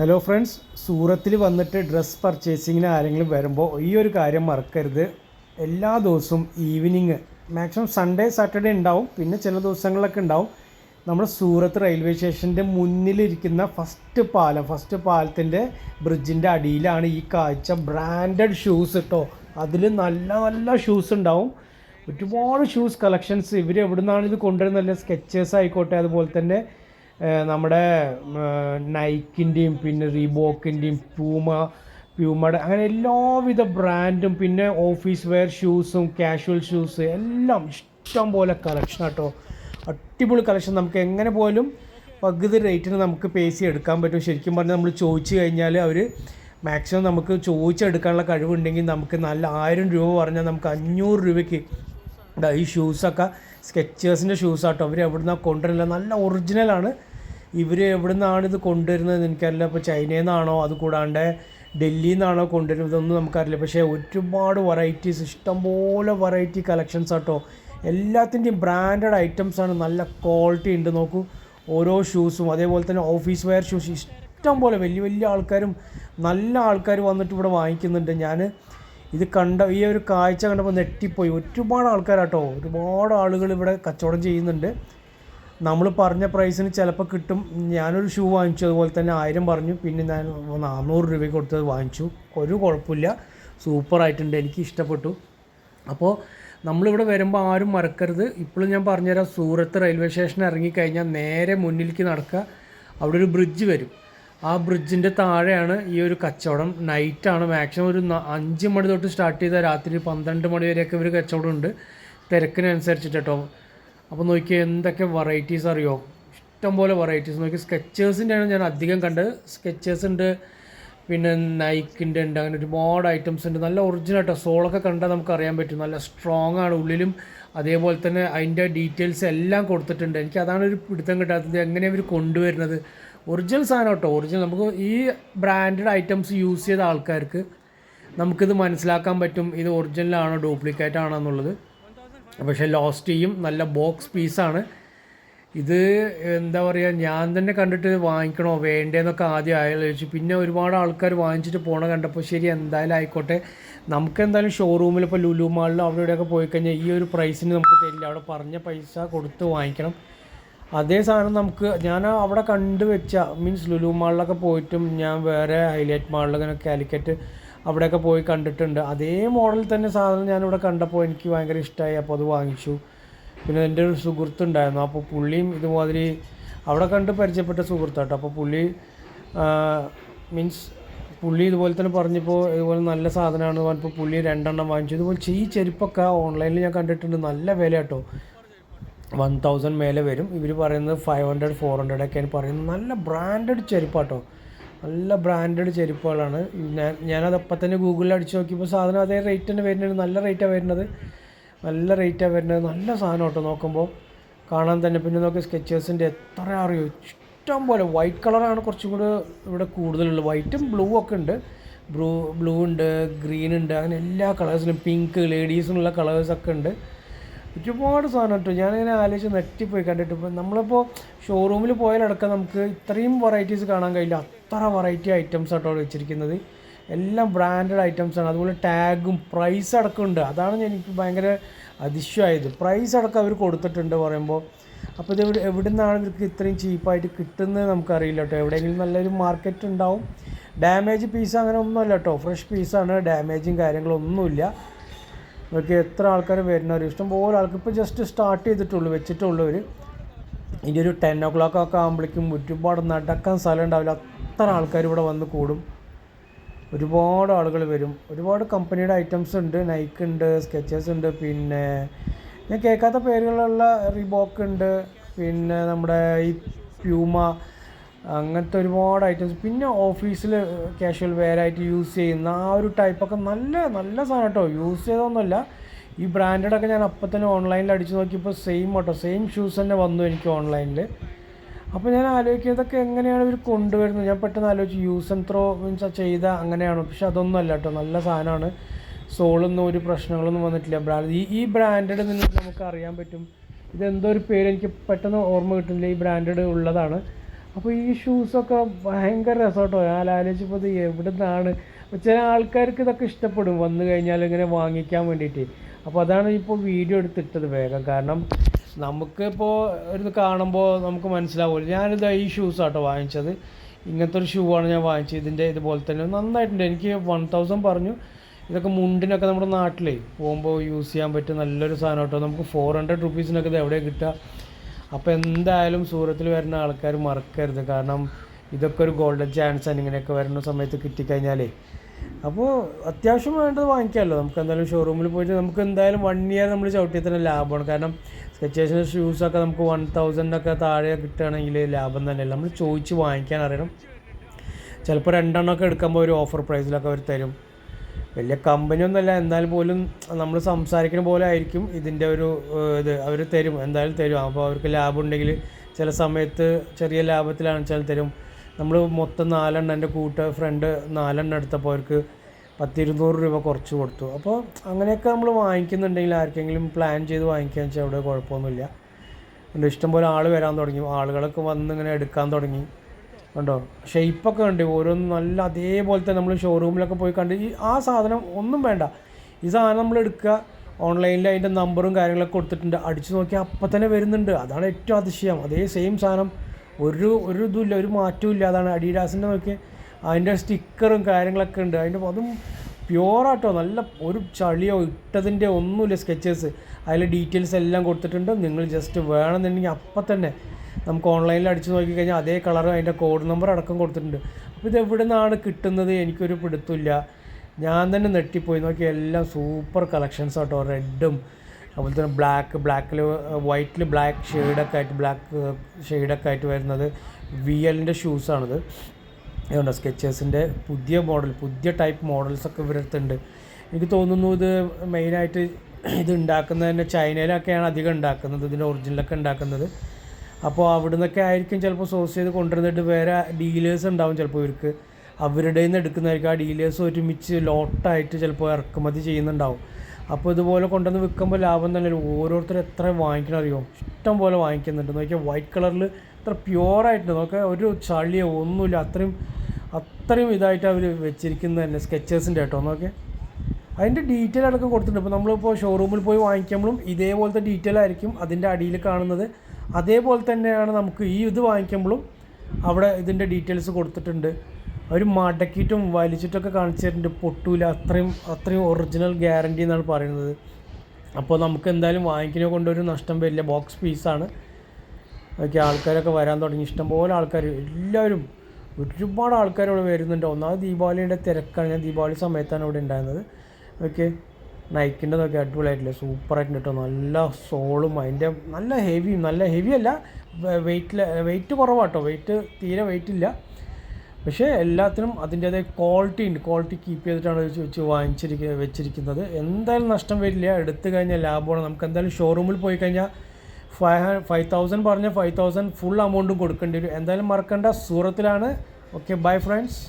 Hello friends സൂറത്തിൽ വന്നിട്ട് dress പർച്ചേസിങ്ങിന് ആരെങ്കിലും വരുമ്പോൾ ഈ ഒരു കാര്യം മറക്കരുത്. എല്ലാ ദിവസവും ഈവനിങ് മാക്സിമം സൺഡേ സാറ്റർഡേ ഉണ്ടാവും. പിന്നെ ചില ദിവസങ്ങളിലൊക്കെ ഉണ്ടാവും. നമ്മൾ സൂറത്ത് റെയിൽവേ സ്റ്റേഷന്റെ മുന്നിലിരിക്കുന്ന ഫസ്റ്റ് പാലം ഫസ്റ്റ് പാലത്തിന്റെ ബ്രിഡ്ജിന്റെ അടിയിലാണ് ഈ കാഴ്ച. ബ്രാൻഡഡ് ഷൂസ് കേട്ടോ അതിൽ നല്ല നല്ല ഷൂസ് ഉണ്ടാവും. ഒരുപാട് ഷൂസ് കളക്ഷൻസ് ഇവർ എവിടെ നിന്നാണ് ഇത് കൊണ്ടുവരുന്നത്? സ്കെച്ചേഴ്സ് ആയിക്കോട്ടെ അതുപോലെ തന്നെ നമ്മുടെ നൈക്കിന്റെയും പിന്നെ റീബോക്കിന്റെയും പ്യൂമ പ്യൂമയുടെ അങ്ങനെ എല്ലാവിധ ബ്രാൻഡും പിന്നെ ഓഫീസ് വെയർ ഷൂസും കാഷ്വൽ ഷൂസ് എല്ലാം ഇഷ്ടം പോലെ കളക്ഷൻ കേട്ടോ അടിപൊളി കളക്ഷൻ നമുക്ക് എങ്ങനെ പോലും പകുതി റേറ്റിന് നമുക്ക് പേസി എടുക്കാൻ പറ്റും. ശരിക്കും പറഞ്ഞാൽ നമ്മൾ ചോദിച്ചു കഴിഞ്ഞാൽ അവർ മാക്സിമം നമുക്ക് ചോദിച്ചെടുക്കാനുള്ള കഴിവുണ്ടെങ്കിൽ നമുക്ക് നല്ല ആയിരം രൂപ പറഞ്ഞാൽ നമുക്ക് അഞ്ഞൂറ് രൂപയ്ക്ക് ഈ ഷൂസൊക്കെ സ്കെച്ചേഴ്സിന്റെ ഷൂസാട്ടോ അവർ എവിടെ നിന്നാണ് കൊണ്ടുവരില്ല നല്ല ഒറിജിനലാണ് ഇവർ എവിടെ നിന്നാണ് ഇത് കൊണ്ടുവരുന്നത് എനിക്കറിയില്ല. ഇപ്പോൾ ചൈനയിൽ നിന്നാണോ അത് കൂടാണ്ട് ഡൽഹിയിൽ നിന്നാണോ കൊണ്ടുവരുന്നത് ഇതൊന്നും നമുക്കറിയില്ല. പക്ഷേ ഒരുപാട് വെറൈറ്റീസ് ഇഷ്ടംപോലെ വെറൈറ്റി കളക്ഷൻസ് ആട്ടോ. എല്ലാത്തിന്റെയും ബ്രാൻഡഡ് ഐറ്റംസാണ് നല്ല ക്വാളിറ്റി ഉണ്ട്. നോക്കൂ ഓരോ ഷൂസും അതേപോലെ തന്നെ ഓഫീസ് വെയർ ഷൂസ് ഇഷ്ടം പോലെ വലിയ വലിയ ആൾക്കാരും നല്ല ആൾക്കാർ വന്നിട്ട് ഇവിടെ വാങ്ങിക്കുന്നുണ്ട്. ഞാൻ ഇത് കണ്ട ഈ ഒരു കാഴ്ച കണ്ടപ്പോൾ നെറ്റിപ്പോയി ഒരുപാട് ആൾക്കാരാട്ടോ ഒരുപാട് ആളുകൾ ഇവിടെ കച്ചവടം ചെയ്യുന്നുണ്ട്. നമ്മൾ പറഞ്ഞ പ്രൈസിന് ചിലപ്പോൾ കിട്ടും. ഞാനൊരു ഷൂ വാങ്ങിച്ചു അതുപോലെ തന്നെ ആയിരം പറഞ്ഞു. പിന്നെ ഞാൻ നാനൂറ് രൂപയ്ക്ക് കൊടുത്തത് വാങ്ങിച്ചു. ഒരു കുഴപ്പമില്ല. സൂപ്പറായിട്ടുണ്ട് എനിക്ക് ഇഷ്ടപ്പെട്ടു. അപ്പോൾ നമ്മളിവിടെ വരുമ്പോൾ ആരും മറക്കരുത്. ഇപ്പോഴും ഞാൻ പറഞ്ഞുതരാം. സൂറത്ത് റെയിൽവേ സ്റ്റേഷൻ ഇറങ്ങിക്കഴിഞ്ഞാൽ നേരെ മുന്നിലേക്ക് നടക്കുക. അവിടെ ഒരു ബ്രിഡ്ജ് വരും. ആ ബ്രിഡ്ജിന്റെ താഴെയാണ് ഈ ഒരു കച്ചവടം. നൈറ്റാണ് മാക്സിമം ഒരു അഞ്ച് മണി തൊട്ട് സ്റ്റാർട്ട് ചെയ്താൽ രാത്രി പന്ത്രണ്ട് മണി വരെയൊക്കെ ഒരു കച്ചവടം ഉണ്ട്. തിരക്കിനനുസരിച്ചിട്ട് കേട്ടോ അപ്പോൾ നോക്കിയാൽ എന്തൊക്കെ വെറൈറ്റീസ് അറിയോ? ഇഷ്ടംപോലെ വെറൈറ്റീസ് നോക്കി സ്കെച്ചേഴ്സിന്റെ ആണ് ഞാൻ അധികം കണ്ടത് സ്കെച്ചേഴ്സ് ഉണ്ട് പിന്നെ നൈക്കിന്റെ ഉണ്ട് അങ്ങനെ ഒരുപാട് ഐറ്റംസ് ഉണ്ട്. നല്ല ഒറിജിനൽ കേട്ടോ സോളൊക്കെ കണ്ടാൽ നമുക്ക് അറിയാൻ പറ്റും. നല്ല സ്ട്രോങ് ആണ് ഉള്ളിലും. അതേപോലെ തന്നെ അതിന്റെ ഡീറ്റെയിൽസ് എല്ലാം കൊടുത്തിട്ടുണ്ട്. എനിക്ക് അതാണ് ഒരു പിടുത്തം കിട്ടാത്തത്. എങ്ങനെയാണ് ഇവർ കൊണ്ടുവരുന്നത്? ഒറിജിനൽ സാധനം കേട്ടോ ഒറിജിനൽ നമുക്ക് ഈ ബ്രാൻഡഡ് ഐറ്റംസ് യൂസ് ചെയ്ത ആൾക്കാർക്ക് നമുക്കിത് മനസ്സിലാക്കാൻ പറ്റും. ഇത് ഒറിജിനലാണോ ഡ്യൂപ്ലിക്കേറ്റ് ആണോ എന്നുള്ളത്. പക്ഷേ ലോസ്റ്റ് ചെയ്യും നല്ല ബോക്സ് പീസാണ് ഇത് എന്താ പറയുക ഞാൻ തന്നെ കണ്ടിട്ട് വാങ്ങിക്കണോ വേണ്ടേന്നൊക്കെ ആദ്യം ആലോചിച്ചു. പിന്നെ ഒരുപാട് ആൾക്കാർ വാങ്ങിച്ചിട്ട് പോണ കണ്ടപ്പോൾ ശരി എന്തായാലും ആയിക്കോട്ടെ. നമുക്ക് എന്തായാലും ഷോറൂമിൽ ഇപ്പോൾ ലുലു മാളിൽ അവിടെ ഇവിടെയൊക്കെ പോയി കഴിഞ്ഞാൽ ഈ ഒരു പ്രൈസിന് നമുക്ക് തരില്ല. അവിടെ പറഞ്ഞ പൈസ കൊടുത്ത് വാങ്ങിക്കണം. അതേ സാധനം നമുക്ക് ഞാൻ അവിടെ കണ്ടു വെച്ച മീൻസ് ലുലു മാളിലൊക്കെ പോയിട്ടും ഞാൻ വേറെ ഹൈലൈറ്റ് മാളിലൊക്കെ കാലിക്കറ്റ് അവിടെയൊക്കെ പോയി കണ്ടിട്ടുണ്ട്. അതേ മോഡൽ തന്നെ സാധനം ഞാനിവിടെ കണ്ടപ്പോൾ എനിക്ക് ഭയങ്കര ഇഷ്ടമായി അപ്പോൾ അത് വാങ്ങിച്ചു. പിന്നെ എന്റെ ഒരു സുഹൃത്തുണ്ടായിരുന്നു. അപ്പോൾ പുള്ളിയും ഇതുമാതിരി അവിടെ കണ്ട് പരിചയപ്പെട്ട സുഹൃത്താട്ടോ. അപ്പോൾ പുള്ളി മീൻസ് പുള്ളി ഇതുപോലെ തന്നെ പറഞ്ഞപ്പോൾ ഇതുപോലെ നല്ല സാധനമാണ് പറഞ്ഞപ്പോൾ പുള്ളി രണ്ടെണ്ണം വാങ്ങിച്ചു. ഇതുപോലെ ഈ ചെരുപ്പൊക്കെ ഓൺലൈനിൽ ഞാൻ കണ്ടിട്ടുണ്ട്. നല്ല വില കേട്ടോ വൺ തൗസൻഡ് മേലെ വരും. ഇവർ പറയുന്നത് ഫൈവ് ഹൺഡ്രഡ് ഫോർ ഹൺഡ്രഡ് ഒക്കെയാണ് പറയുന്നത്. നല്ല ബ്രാൻഡഡ് ചെരുപ്പാട്ടോ. നല്ല ബ്രാൻഡഡ് ചെരുപ്പുകളാണ്. ഞാൻ ഞാനത് അപ്പം തന്നെ ഗൂഗിളിൽ അടിച്ച് നോക്കിയപ്പോൾ സാധനം അതേ റേറ്റ് തന്നെ വരുന്നത്. നല്ല റേറ്റാണ് വരുന്നത്. നല്ല റേറ്റാണ് വരുന്നത്. നല്ല സാധനം കേട്ടോ നോക്കുമ്പോൾ കാണാൻ തന്നെ പിന്നെ നോക്കി സ്കെച്ചേഴ്സിന്റെ എത്ര അറിയോ? ഇഷ്ടം പോലെ. വൈറ്റ് കളറാണ് കുറച്ചും കൂടെ ഇവിടെ കൂടുതലുള്ളത്. വൈറ്റും ബ്ലൂ ഒക്കെ ഉണ്ട്. ബ്ലൂ ബ്ലൂ ഉണ്ട് ഗ്രീൻ ഉണ്ട്. അങ്ങനെ എല്ലാ കളേഴ്സിലും പിങ്ക് ലേഡീസിനുള്ള കളേഴ്സൊക്കെ ഉണ്ട്. ഒരുപാട് സാധനം കേട്ടോ ഞാനിങ്ങനെ ആലോചിച്ച് നെറ്റിപ്പോയി കണ്ടിട്ട് ഇപ്പം നമ്മളിപ്പോൾ ഷോറൂമിൽ പോയാലടക്കം നമുക്ക് ഇത്രയും വെറൈറ്റീസ് കാണാൻ കഴിയില്ല. അത്ര വെറൈറ്റി ഐറ്റംസ് ആട്ടോ വെച്ചിരിക്കുന്നത്. എല്ലാം ബ്രാൻഡഡ് ഐറ്റംസ് ആണ്. അതുപോലെ ടാഗും പ്രൈസ് അടക്കം ഉണ്ട്. അതാണ് എനിക്ക് ഭയങ്കര അതിശയമായത് പ്രൈസ് അടക്കം അവർ കൊടുത്തിട്ടുണ്ട് പറയുമ്പോൾ അപ്പോൾ ഇത് എവിടെ നിന്നാണ് ഇവർക്ക് ഇത്രയും ചീപ്പായിട്ട് കിട്ടുന്നത് നമുക്കറിയില്ല കേട്ടോ എവിടെയെങ്കിലും നല്ലൊരു മാർക്കറ്റ് ഉണ്ടാവും. ഡാമേജ് പീസ് അങ്ങനെ ഒന്നുമല്ല കേട്ടോ ഫ്രഷ് പീസാണ് ഡാമേജും കാര്യങ്ങളൊന്നുമില്ല നോക്കി എത്ര ആൾക്കാർ വരുന്നവർ ഇഷ്ടംപോലെ ആൾക്ക് ഇപ്പോൾ ജസ്റ്റ് സ്റ്റാർട്ട് ചെയ്തിട്ടുള്ളൂ വെച്ചിട്ടുള്ളവർ ഇനി ഒരു ടെൻ ഒ ക്ലോക്ക് ഒക്കെ ആകുമ്പോഴേക്കും ഒരുപാട് നടക്കാൻ സ്ഥലം ഉണ്ടാവില്ല. അത്ര ആൾക്കാർ ഇവിടെ വന്ന് കൂടും. ഒരുപാട് ആളുകൾ വരും. ഒരുപാട് കമ്പനിയുടെ ഐറ്റംസ് ഉണ്ട്. നൈക്ക് ഉണ്ട് സ്കെച്ചേഴ്സ് ഉണ്ട് പിന്നെ ഞാൻ കേൾക്കാത്ത പേരുകളുള്ള റിബോക്ക് ഉണ്ട് പിന്നെ നമ്മുടെ ഈ പ്യൂമ അങ്ങനത്തെ ഒരുപാട് ഐറ്റംസ് പിന്നെ ഓഫീസിൽ കാഷ്വൽ വെയർ ആയിട്ട് യൂസ് ചെയ്യുന്ന ആ ഒരു ടൈപ്പൊക്കെ നല്ല നല്ല സാധനം കേട്ടോ യൂസ് ചെയ്തൊന്നുമല്ല ഈ ബ്രാൻഡഡൊക്കെ ഞാൻ അപ്പം തന്നെ ഓൺലൈനിൽ അടിച്ച് നോക്കിയപ്പോൾ സെയിം കേട്ടോ സെയിം ഷൂസ് തന്നെ വന്നു എനിക്ക് ഓൺലൈനിൽ അപ്പോൾ ഞാൻ ആലോചിക്കുന്നതൊക്കെ എങ്ങനെയാണ് ഇവർ കൊണ്ടുവരുന്നത്? ഞാൻ പെട്ടെന്ന് ആലോചിച്ച് യൂസ് ആൻഡ് ത്രോ മീൻസ് ചെയ്ത അങ്ങനെയാണ്? പക്ഷെ അതൊന്നും അല്ല കേട്ടോ നല്ല സാധനമാണ്. സോളൊന്നും ഒരു പ്രശ്നങ്ങളൊന്നും വന്നിട്ടില്ല. ബ്രാൻഡ് ഈ ഈ ബ്രാൻഡഡ് നിന്ന് നമുക്ക് അറിയാൻ പറ്റും. ഇതെന്തോ ഒരു പേര് എനിക്ക് പെട്ടെന്ന് ഓർമ്മ കിട്ടുന്നില്ല. ഈ ബ്രാൻഡഡ് ഉള്ളതാണ്. അപ്പോൾ ഈ ഷൂസൊക്കെ ഭയങ്കര രസമാട്ടോ ഞാൻ ആലോചിച്ചപ്പോൾ ഇത് എവിടെ നിന്നാണ് ചില ആൾക്കാർക്ക് ഇതൊക്കെ ഇഷ്ടപ്പെടും. വന്നു കഴിഞ്ഞാൽ ഇങ്ങനെ വാങ്ങിക്കാൻ വേണ്ടിയിട്ട്. അപ്പോൾ അതാണ് ഇപ്പോൾ വീഡിയോ എടുത്തിട്ടത് വേഗം. കാരണം നമുക്കിപ്പോൾ ഒരു കാണുമ്പോൾ നമുക്ക് മനസ്സിലാവില്ല ഞാനിത് ഈ ഷൂസ് ആട്ടോ വാങ്ങിച്ചത്. ഇങ്ങനത്തെ ഒരു ഷൂ ആണ് ഞാൻ വാങ്ങിച്ചത്. ഇതിന്റെ ഇതുപോലെ തന്നെ നന്നായിട്ടുണ്ട്. എനിക്ക് വൺ തൗസൻഡ് പറഞ്ഞു. ഇതൊക്കെ മുണ്ടിനൊക്കെ നമ്മുടെ നാട്ടിലേ പോകുമ്പോൾ യൂസ് ചെയ്യാൻ പറ്റിയ നല്ലൊരു സാധനം കേട്ടോ നമുക്ക് ഫോർ ഹൺഡ്രഡ് റുപ്പീസിനൊക്കെ ഇത് എവിടെ കിട്ടുക? അപ്പോൾ എന്തായാലും സൂറത്തിൽ വരുന്ന ആൾക്കാർ മറക്കരുത്. കാരണം ഇതൊക്കെ ഒരു ഗോൾഡൻ ചാൻസ് ആണ്. ഇങ്ങനെയൊക്കെ വരുന്ന സമയത്ത് കിട്ടിക്കഴിഞ്ഞാലേ. അപ്പോൾ അത്യാവശ്യം വേണ്ടത് വാങ്ങിക്കാമല്ലോ. നമുക്ക് എന്തായാലും ഷോറൂമിൽ പോയിട്ട് നമുക്ക് എന്തായാലും വൺ ഇയർ നമ്മൾ ചവിട്ടിയാൽ തന്നെ ലാഭമാണ്. കാരണം സ്കെച്ചേഴ്സിന്റെ ഷൂസൊക്കെ നമുക്ക് വൺ തൗസൻഡൊക്കെ താഴെ കിട്ടുകയാണെങ്കിൽ ലാഭം തന്നെയല്ല. നമ്മൾ ചോദിച്ച് വാങ്ങിക്കാൻ അറിയണം. ചിലപ്പോൾ രണ്ടെണ്ണമൊക്കെ എടുക്കുമ്പോൾ ഒരു ഓഫർ പ്രൈസിലൊക്കെ അവർ തരും. വലിയ കമ്പനിയൊന്നുമല്ല എന്നാൽ പോലും നമ്മൾ സംസാരിക്കുന്ന പോലെ ആയിരിക്കും ഇതിന്റെ ഒരു ഇത് അവർ തരും എന്തായാലും തരും. അപ്പോൾ അവർക്ക് ലാഭം ഉണ്ടെങ്കിൽ ചില സമയത്ത് ചെറിയ ലാഭത്തിലാണ് വെച്ചാൽ തരും. നമ്മൾ മൊത്തം നാലെണ്ണം എന്റെ കൂട്ട ഫ്രണ്ട് നാലെണ്ണം എടുത്തപ്പോൾ അവർക്ക് പത്തിരുന്നൂറ് രൂപ കുറച്ച് കൊടുത്തു. അപ്പോൾ അങ്ങനെയൊക്കെ നമ്മൾ വാങ്ങിക്കുന്നുണ്ടെങ്കിൽ ആർക്കെങ്കിലും പ്ലാൻ ചെയ്ത് വാങ്ങിക്കുക വെച്ചാൽ അവിടെ കുഴപ്പമൊന്നുമില്ല. ഇഷ്ടം ഇഷ്ടംപോലെ ആൾ വരാൻ തുടങ്ങി. ആളുകളൊക്കെ വന്ന് ഇങ്ങനെ എടുക്കാൻ തുടങ്ങി. കണ്ടോ? ഷെയ്പ്പൊക്കെ ഉണ്ട് ഓരോന്നും നല്ല അതേപോലത്തെ നമ്മൾ ഷോറൂമിലൊക്കെ പോയി കണ്ട് ഈ ആ സാധനം ഒന്നും വേണ്ട. ഈ സാധനം നമ്മൾ എടുക്കുക. ഓൺലൈനിൽ അതിന്റെ നമ്പറും കാര്യങ്ങളൊക്കെ കൊടുത്തിട്ടുണ്ട്. അടിച്ചു നോക്കിയാൽ അപ്പം തന്നെ വരുന്നുണ്ട്. അതാണ് ഏറ്റവും അതിശയം. അതേ സെയിം സാധനം ഒരു ഒരു ഇതുമില്ല ഒരു മാറ്റവും ഇല്ല അതാണ് അഡീഡാസിന്റെ നോക്കി അതിന്റെ സ്റ്റിക്കറും കാര്യങ്ങളൊക്കെ ഉണ്ട്. അതിന്റെ അതും പ്യുവറാട്ടോ നല്ല ഒരു ചളിയോ ഇട്ടതിന്റെ ഒന്നുമില്ല സ്കെച്ചേഴ്സ് അതിലെ ഡീറ്റെയിൽസ് എല്ലാം കൊടുത്തിട്ടുണ്ട്. നിങ്ങൾ ജസ്റ്റ് വേണമെന്നുണ്ടെങ്കിൽ അപ്പം തന്നെ നമുക്ക് ഓൺലൈനിൽ അടിച്ച് നോക്കിക്കഴിഞ്ഞാൽ അതേ കളറും അതിന്റെ കോഡ് നമ്പർ അടക്കം കൊടുത്തിട്ടുണ്ട്. അപ്പോൾ ഇത് നിന്നാണ് കിട്ടുന്നത്? എനിക്കൊരു പിടുത്തമില്ല. ഞാൻ തന്നെ നെട്ടിപ്പോയി. നോക്കി എല്ലാം സൂപ്പർ കളക്ഷൻസ് കേട്ടോ റെഡും അതുപോലെ തന്നെ ബ്ലാക്ക് ബ്ലാക്കിൽ വൈറ്റിൽ ബ്ലാക്ക് ഷെയ്ഡൊക്കെ ആയിട്ട് ബ്ലാക്ക് ഷെയ്ഡൊക്കെ ആയിട്ട് വരുന്നത് വി എല്ലിന്റെ ഷൂസാണിത് അതുകൊണ്ട് സ്കെച്ചേഴ്സിന്റെ പുതിയ മോഡൽ പുതിയ ടൈപ്പ് മോഡൽസൊക്കെ ഇവരടുത്തുണ്ട് എനിക്ക് തോന്നുന്നു ഇത് മെയിനായിട്ട് ഇത് ഉണ്ടാക്കുന്നത് തന്നെ ചൈനയിലൊക്കെയാണ് അധികം ഉണ്ടാക്കുന്നത് ഇതിന്റെ ഒറിജിനലൊക്കെ ഉണ്ടാക്കുന്നത് അപ്പോൾ അവിടെ നിന്നൊക്കെ ആയിരിക്കും ചിലപ്പോൾ സോഴ്സ് ചെയ്ത് കൊണ്ടുവന്നിട്ട് വേറെ ഡീലേഴ്സ് ഉണ്ടാവും ചിലപ്പോൾ ഇവർക്ക്. അവരുടെ നിന്ന് എടുക്കുന്നതായിരിക്കും. ആ ഡീലേഴ്സ് ഒരുമിച്ച് ലോട്ടായിട്ട് ചിലപ്പോൾ ഇറക്കുമതി ചെയ്യുന്നുണ്ടാവും. അപ്പോൾ ഇതുപോലെ കൊണ്ടുവന്ന് വിൽക്കുമ്പോൾ ലാഭം തന്നെ ഓരോരുത്തർ എത്ര വാങ്ങിക്കണം അറിയോ? ഇഷ്ടം പോലെ വാങ്ങിക്കുന്നുണ്ട്. നോക്കിയാൽ വൈറ്റ് കളറിൽ അത്ര പ്യുവറായിട്ട് നോക്കുക ഒരു ചളിയോ ഒന്നുമില്ല. അത്രയും അത്രയും ഇതായിട്ട് അവർ വെച്ചിരിക്കുന്നത് തന്നെ സ്കെച്ചേഴ്സിന്റെ കേട്ടോ. നോക്കിയാൽ അതിന്റെ ഡീറ്റെയിൽ അടക്കം കൊടുത്തിട്ടുണ്ട്. ഇപ്പോൾ നമ്മളിപ്പോൾ ഷോറൂമിൽ പോയി വാങ്ങിക്കുമ്പോഴും ഇതേപോലത്തെ ഡീറ്റെയിൽ ആയിരിക്കും അതിന്റെ അടിയിൽ കാണുന്നത്. അതേപോലെ തന്നെയാണ് നമുക്ക് ഈ ഇത് വാങ്ങിക്കുമ്പോഴും അവിടെ ഇതിന്റെ ഡീറ്റെയിൽസ് കൊടുത്തിട്ടുണ്ട്. അവർ മടക്കിയിട്ടും വലിച്ചിട്ടൊക്കെ കാണിച്ചു തരുന്നുണ്ട്. പൊട്ടൂല. അത്രയും അത്രയും ഒറിജിനൽ ഗ്യാരണ്ടി എന്നാണ് പറയുന്നത്. അപ്പോൾ നമുക്ക് എന്തായാലും വാങ്ങിക്കുന്ന കൊണ്ടൊരു നഷ്ടം വരില്ല. ബോക്സ് പീസാണ് ഓക്കെ ആൾക്കാരൊക്കെ വരാൻ തുടങ്ങി. ഇഷ്ടംപോലെ ആൾക്കാർ എല്ലാവരും ഒരുപാട് ആൾക്കാർ ഇവിടെ വരുന്നുണ്ട്. ഒന്നാമത് ദീപാവലിയുടെ തിരക്കാണ്. ഞാൻ ദീപാവലി സമയത്താണ് ഇവിടെ ഉണ്ടായിരുന്നത്. ഓക്കെ നൈക്കിന്റെ നോക്കി അടിപൊളിയായിട്ടില്ല? സൂപ്പറായിട്ടുണ്ട് കേട്ടോ നല്ല സോളും അതിന്റെ നല്ല ഹെവിയും നല്ല ഹെവി അല്ല. വെയിറ്റിൽ വെയിറ്റ് കുറവാട്ടോ വെയിറ്റ് തീരെ വെയിറ്റ് ഇല്ല. പക്ഷേ എല്ലാത്തിനും അതിന്റേതായ ക്വാളിറ്റി ഉണ്ട്. ക്വാളിറ്റി കീപ്പ് ചെയ്തിട്ടാണ് വെച്ച് വാങ്ങിച്ചിരിക്ക വെച്ചിരിക്കുന്നത്. എന്തായാലും നഷ്ടം വരില്ല. എടുത്തു കഴിഞ്ഞാൽ ലാഭമാണ്. നമുക്ക് എന്തായാലും ഷോറൂമിൽ പോയി കഴിഞ്ഞാൽ ഫൈവ് ഫൈവ് തൗസൻഡ് പറഞ്ഞാൽ ഫൈവ് തൗസൻഡ് ഫുൾ എമൗണ്ടും കൊടുക്കേണ്ടി വരും. എന്തായാലും മറക്കേണ്ട. സൂറത്തിലാണ്. Okay bye friends